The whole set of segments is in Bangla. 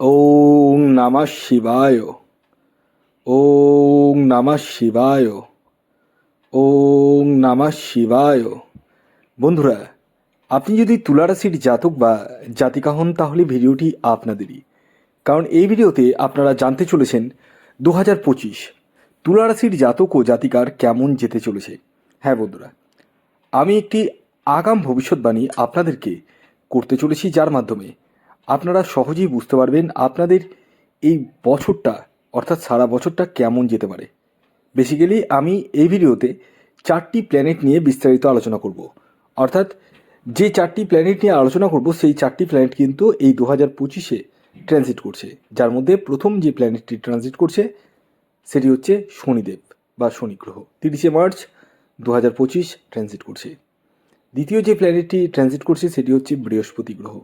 ওং নমঃ শিবায়। ওং নমঃ শিবায়। ওং নমঃ শিবায়। বন্ধুরা, আপনি যদি তুলারাশির জাতক বা জাতিকা হন, তাহলে ভিডিওটি আপনাদেরই। কারণ এই ভিডিওতে আপনারা জানতে চলেছেন দু হাজার পঁচিশ তুলারাশির জাতক ও জাতিকার কেমন যেতে চলেছে। হ্যাঁ বন্ধুরা, আমি একটি আগাম ভবিষ্যৎবাণী আপনাদেরকে করতে চলেছি, যার মাধ্যমে আপনারা সহজেই বুঝতে পারবেন আপনাদের এই বছরটা, অর্থাৎ সারা বছরটা কেমন যেতে পারে। বেসিক্যালি আমি এই ভিডিওতে চারটি প্ল্যানেট নিয়ে বিস্তারিত আলোচনা করব। অর্থাৎ যে চারটি প্ল্যানেট নিয়ে আলোচনা করব, সেই চারটি প্ল্যানেট কিন্তু এই দু হাজার পঁচিশে ট্রানজিট করছে। যার মধ্যে প্রথম যে প্ল্যানেটটি ট্রানজিট করছে, সেটি হচ্ছে শনিদেব বা শনি গ্রহ তিরিশে মার্চ দু হাজার পঁচিশ ট্রানজিট করছে। দ্বিতীয় যে প্ল্যানেটটি ট্রানজিট করছে, সেটি হচ্ছে বৃহস্পতি গ্রহ।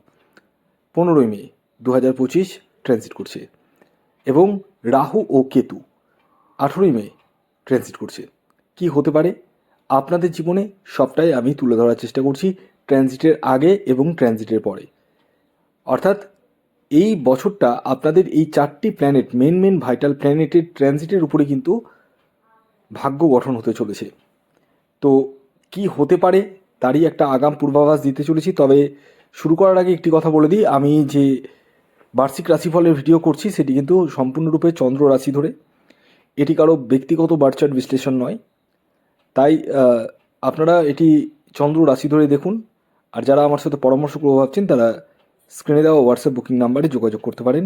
পনেরোই মে দু হাজার পঁচিশ ট্রানজিট করছে এবং রাহু ও কেতু আঠেরোই মে ট্রানজিট করছে। কি হতে পারে? আপনাদের জীবনে সবটাই আমি তুলে ধরার চেষ্টা করছি ট্রানজিটের আগে এবং ট্রানজিটের পরে। অর্থাৎ এই বছরটা আপনাদের এই চারটি প্ল্যানেট মেন মেন ভাইটাল প্ল্যানেটের ট্রানজিটের উপরে কিন্তু ভাগ্য গঠন হতে চলেছে। তো কি হতে পারে? তারই একটা আগাম পূর্বাভাস দিতে চলেছি, তবে শুরু করার আগে একটি কথা বলে দিই। আমি যে বার্ষিক রাশিফলের ভিডিও করছি, সেটি কিন্তু সম্পূর্ণরূপে চন্দ্র রাশি ধরে। এটি কারও ব্যক্তিগত বার্চার বিশ্লেষণ নয়। তাই আপনারা এটি চন্দ্র রাশি ধরে দেখুন। আর যারা আমার সাথে পরামর্শ করব ভাবছেন, তারা স্ক্রিনে দেওয়া হোয়াটসঅ্যাপ বুকিং নাম্বারে যোগাযোগ করতে পারেন।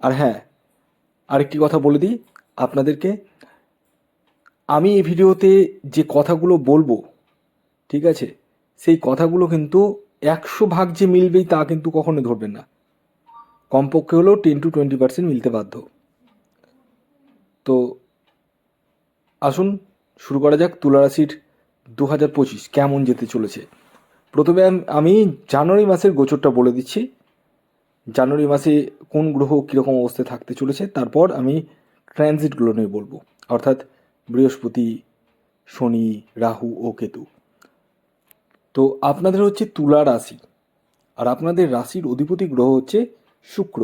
আর হ্যাঁ আরেকটি কথা বলে দিই আপনাদেরকে। আমি এই ভিডিওতে যে কথাগুলো বলব, ঠিক আছে? সেই কথাগুলো কিন্তু একশো ভাগ যে মিলবেই তা কিন্তু কখনো ধরবেন না। কমপক্ষে হলেও টেন টু টোয়েন্টি পার্সেন্ট মিলতে বাধ্য। তো আসুন শুরু করা যাক তুলা রাশির দু হাজার পঁচিশ কেমন যেতে চলেছে। প্রথমে আমি জানুয়ারি মাসের গোচরটা বলে দিচ্ছি। জানুয়ারি মাসে কোন গ্রহ কীরকম অবস্থায় থাকতে চলেছে, তারপর আমি ট্রানজিটগুলো নিয়ে বলব। অর্থাৎ বৃহস্পতি, শনি, রাহু ও কেতু। তো আপনাদের হচ্ছে তুলা রাশি। আর আপনাদের রাশির অধিপতি গ্রহ হচ্ছে শুক্র,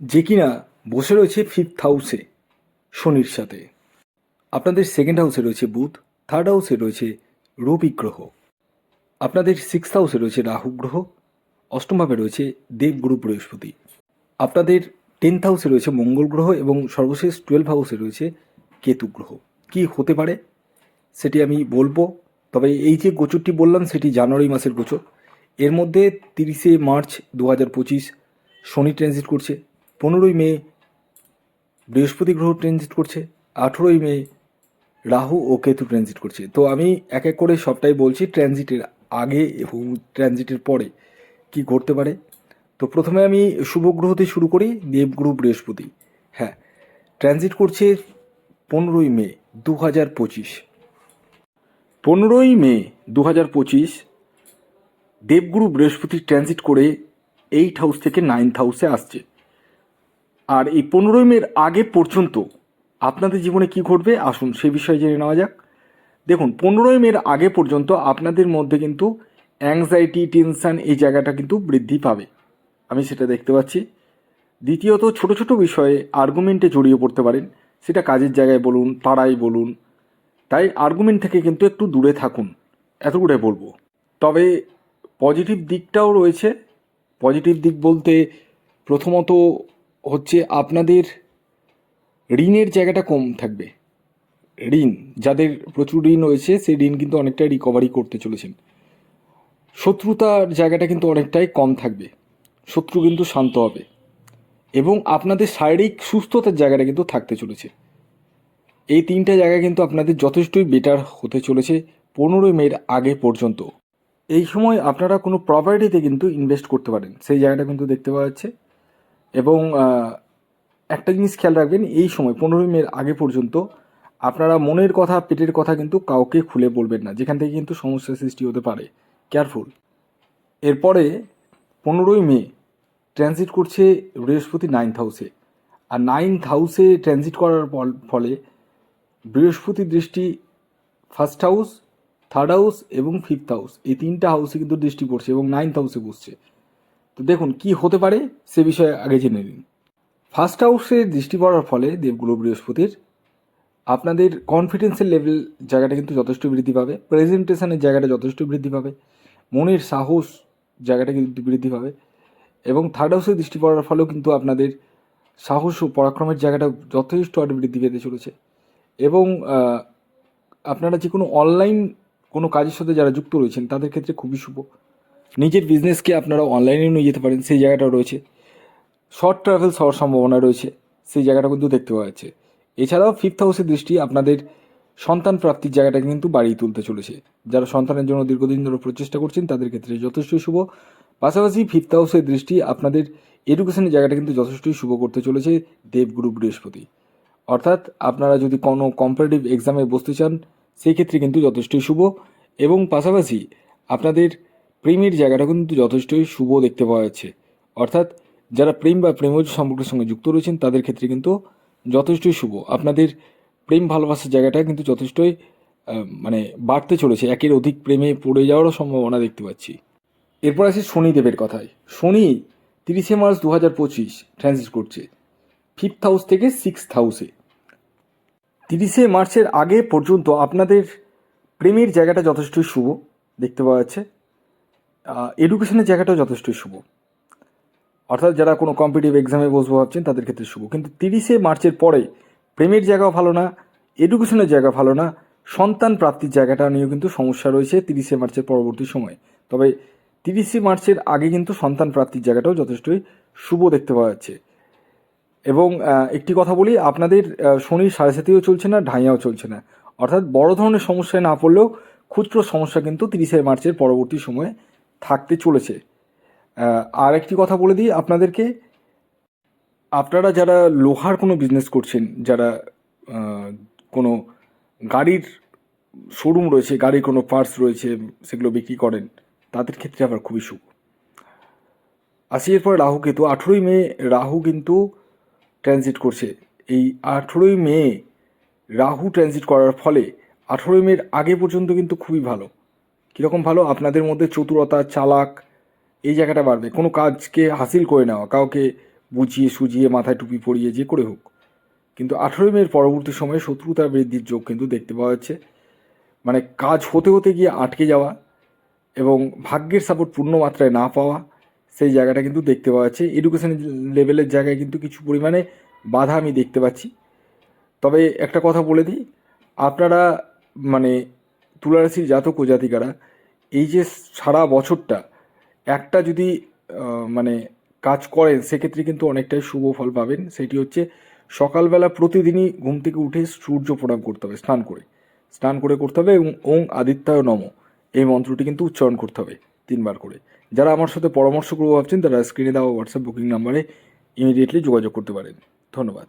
যে কিনা বসে রয়েছে ফিফথ হাউসে শনির সাথে। আপনাদের সেকেন্ড হাউসে রয়েছে বুধ থার্ড হাউসে রয়েছে রবি গ্রহ। আপনাদের সিক্সথ হাউসে রয়েছে রাহু গ্রহ অষ্টমভাবে রয়েছে দেবগুরু বৃহস্পতি। আপনাদের টেন্থ হাউসে রয়েছে মঙ্গল গ্রহ এবং সর্বশেষ টুয়েলভ হাউসে রয়েছে কেতু গ্রহ। কি হতে পারে? সেটি আমি বলব। তবে এই যে গোচরটি বললাম, সেটি জানুয়ারি মাসের গোচর। এর মধ্যে তিরিশে মার্চ দু হাজার পঁচিশ শনি ট্রানজিট করছে, পনেরোই মে বৃহস্পতি গ্রহ ট্রানজিট করছে, আঠেরোই মে রাহু ও কেতু ট্রানজিট করছে। তো আমি এক এক করে সবটাই বলছি ট্রানজিটের আগে এবং ট্রানজিটের পরে কি ঘটতে পারে। তো প্রথমে আমি শুভ গ্রহতে শুরু করি, দেবগুরু বৃহস্পতি। হ্যাঁ ট্রানজিট করছে পনেরোই মে দু হাজার পঁচিশ। পনেরোই মে দু হাজার পঁচিশ দেবগুরু বৃহস্পতি ট্রানজিট করে এইট হাউস থেকে নাইন্থ হাউসে আসছে। আর এই পনেরোই মের আগে পর্যন্ত আপনাদের জীবনে কি ঘটবে? আসুন সে বিষয়ে জেনে নেওয়া যাক। দেখুন, পনেরোই মের আগে পর্যন্ত আপনাদের মধ্যে কিন্তু অ্যাংজাইটি টেনশন এই জায়গাটা কিন্তু বৃদ্ধি পাবে। আমি সেটা দেখতে পাচ্ছি। দ্বিতীয়ত, ছোট ছোট বিষয়ে আর্গুমেন্টে জড়িয়ে পড়তে পারেন। সেটা কাজের জায়গায় বলুন, পাড়ায় বলুন তাই আর্গুমেন্ট থেকে কিন্তু একটু দূরে থাকুন এতগুলোই বলব। তবে পজিটিভ দিকটাও রয়েছে। পজিটিভ দিক বলতে প্রথমত হচ্ছে আপনাদের ঋণের জায়গাটা কম থাকবে। ঋণ, যাদের প্রচুর ঋণ রয়েছে, সেই ঋণ কিন্তু অনেকটাই রিকভারি করতে চলেছেন। শত্রুতার জায়গাটা কিন্তু অনেকটাই কম থাকবে। শত্রু কিন্তু শান্ত হবে। এবং আপনাদের শারীরিক সুস্থতার জায়গাটা কিন্তু থাকতে চলেছে। এই তিনটা জায়গা কিন্তু আপনাদের যথেষ্টই বেটার হতে চলেছে পনেরোই মের আগে পর্যন্ত। এই সময় আপনারা কোনো প্রপার্টিতে কিন্তু ইনভেস্ট করতে পারেন, সেই জায়গাটা কিন্তু দেখতে পাওয়া যাচ্ছে। এবং একটা জিনিস খেয়াল রাখবেন, এই সময় পনেরোই মের আগে পর্যন্ত আপনারা মনের কথা, পেটের কথা কিন্তু কাউকে খুলে বলবেন না, যেখান থেকে কিন্তু সমস্যার সৃষ্টি হতে পারে। কেয়ারফুল এরপরে পনেরোই মে ট্রানজিট করছে বৃহস্পতি নাইন্থ হাউসে আর নাইন্থ হাউসে ট্রানজিট করার ফল- ফলে বৃহস্পতি দৃষ্টি ফার্স্ট হাউস থার্ড হাউস এবং ফিফথ হাউস এই তিনটা হাউসে কিন্তু দৃষ্টি পড়ছে এবং নাইন্থ হাউসে বসছে। তো দেখুন, কি হতে পারে সে বিষয়ে আগে জেনে নিন। ফার্স্ট হাউসে দৃষ্টি পড়ার ফলে দেবগুরু বৃহস্পতির আপনাদের কনফিডেন্সের লেভেল জায়গাটা কিন্তু যথেষ্ট বৃদ্ধি পাবে প্রেজেন্টেশনের জায়গাটা যথেষ্ট বৃদ্ধি পাবে, মনের সাহস জায়গাটা কিন্তু বৃদ্ধি পাবে এবং থার্ড হাউসে দৃষ্টি পড়ার ফলেও কিন্তু আপনাদের সাহস ও পরাক্রমের জায়গাটা যথেষ্ট আরও বৃদ্ধি পেতে চলেছে। এবং আপনারা যে কোনো অনলাইন কোনো কাজের সাথে যারা যুক্ত রয়েছেন, তাদের ক্ষেত্রে খুবই শুভ। নিজের বিজনেসকে আপনারা অনলাইনে নিয়ে যেতে পারেন, সেই জায়গাটাও রয়েছে। শর্ট ট্রাভেলস হওয়ার সম্ভাবনা রয়েছে, সেই জায়গাটা কিন্তু দেখতে পাওয়া যাচ্ছে। এছাড়াও ফিফথ হাউসের দৃষ্টি আপনাদের সন্তান প্রাপ্তির জায়গাটাকে কিন্তু বাড়িয়ে তুলতে চলেছে। যারা সন্তানের জন্য দীর্ঘদিন ধরে প্রচেষ্টা করছেন, তাদের ক্ষেত্রে যথেষ্টই শুভ। পাশাপাশি ফিফথ হাউসের দৃষ্টি আপনাদের এডুকেশনের জায়গাটা কিন্তু যথেষ্টই শুভ করতে চলেছে, দেবগুরু বৃহস্পতি। অর্থাৎ আপনারা যদি কোনো কম্পারেটিভ এক্সামে বসতে চান, সেই ক্ষেত্রে কিন্তু যথেষ্টই শুভ এবং পাশাপাশি আপনাদের প্রেমের জায়গাটা কিন্তু যথেষ্টই শুভ দেখতে পাওয়া যাচ্ছে। অর্থাৎ যারা প্রেম বা প্রেমজ সম্পর্কের সঙ্গে যুক্ত রয়েছেন, তাদের ক্ষেত্রে কিন্তু যথেষ্টই শুভ। আপনাদের প্রেম ভালোবাসার জায়গাটা কিন্তু যথেষ্টই মানে বাড়তে চলেছে। একের অধিক প্রেমে পড়ে যাওয়ারও সম্ভাবনা দেখতে পাচ্ছি। এরপর আসি শনিদেবের কথায়। শনি তিরিশে মার্চ দু হাজার পঁচিশ ট্রানজিট করছে। ফিফথ হাউস থেকে সিক্সথ হাউসে তিরিশে মার্চের আগে পর্যন্ত আপনাদের প্রেমের জায়গাটা যথেষ্টই শুভ, দেখতে পাওয়া যাচ্ছে। এডুকেশনের জায়গাটাও যথেষ্টই শুভ। অর্থাৎ যারা কোনো কম্পিটিভ এক্সামে বসবো ভাবছেন, তাদের ক্ষেত্রে শুভ। কিন্তু তিরিশে মার্চের পরে প্রেমের জায়গাও ভালো না এডুকেশনের জায়গা ভালো না, সন্তান প্রাপ্তির জায়গাটা নিয়েও কিন্তু সমস্যা রয়েছে তিরিশে মার্চের পরবর্তী সময়ে। তবে তিরিশে মার্চের আগে কিন্তু সন্তান প্রাপ্তির জায়গাটাও যথেষ্টই শুভ দেখতে পাওয়া যাচ্ছে। এবং একটি কথা বলি, আপনাদের শনির সাড়ে সাথেও চলছে না, ঢাইয়াও চলছে না। অর্থাৎ বড় ধরনের সমস্যায় না পড়লেও খুচরো সমস্যা কিন্তু তিরিশে মার্চের পরবর্তী সময়ে থাকতে চলেছে। আর একটি কথা বলে দিই আপনাদেরকে, আপনারা যারা লোহার কোনো বিজনেস করছেন, যারা কোনো গাড়ির শোরুম রয়েছে, গাড়ির কোনো পার্টস রয়েছে, সেগুলো বিক্রি করেন, তাদের ক্ষেত্রে আবার খুবই সুখ। আসি এরপর রাহু কেতু আঠেরোই মে রাহু কিন্তু ট্রানজিট করছে। এই আঠেরোই মে রাহু ট্রানজিট করার ফলে আঠেরোই মের আগে পর্যন্ত কিন্তু খুবই ভালো। কীরকম ভালো? আপনাদের মধ্যে চতুরতা, চালাক, এই জায়গাটা বাড়বে। কোনো কাজকে হাসিল করে নেওয়া, কাউকে বুঝিয়ে সুজিয়ে মাথায় টুপি পরিয়ে যে করে হোক। কিন্তু আঠেরোই মের পরবর্তী সময়ে শত্রুতা বৃদ্ধির যোগ কিন্তু দেখতে পাওয়া যাচ্ছে। মানে কাজ হতে হতে গিয়ে আটকে যাওয়া এবং ভাগ্যের সাপোর্ট পূর্ণ মাত্রায় না পাওয়া সেই জায়গাটা কিন্তু দেখতে পাওয়া যাচ্ছে। এডুকেশন লেভেলের জায়গায় কিন্তু কিছু পরিমাণে বাধা আমি দেখতে পাচ্ছি। তবে একটা কথা বলে দিই, আপনারা মানে তুলারাশির জাতক ও জাতিকারা, এই যে সারা বছরটা একটা যদি মানে কাজ করেন, সেক্ষেত্রে কিন্তু অনেকটাই শুভ ফল পাবেন। সেটি হচ্ছে সকালবেলা প্রতিদিনই ঘুম থেকে উঠে সূর্য প্রণাম করতে হবে, স্নান করে। স্নান করে করতে হবে এবং ওং আদিত্যায় নম। এই মন্ত্রটি কিন্তু উচ্চারণ করতে হবে তিনবার করে। যারা আমার সাথে পরামর্শ করব ভাবছেন, তারা স্ক্রিনে দেওয়া হোয়াটসঅ্যাপ বুকিং নাম্বারে ইমিডিয়েটলি যোগাযোগ করতে পারেন। ধন্যবাদ।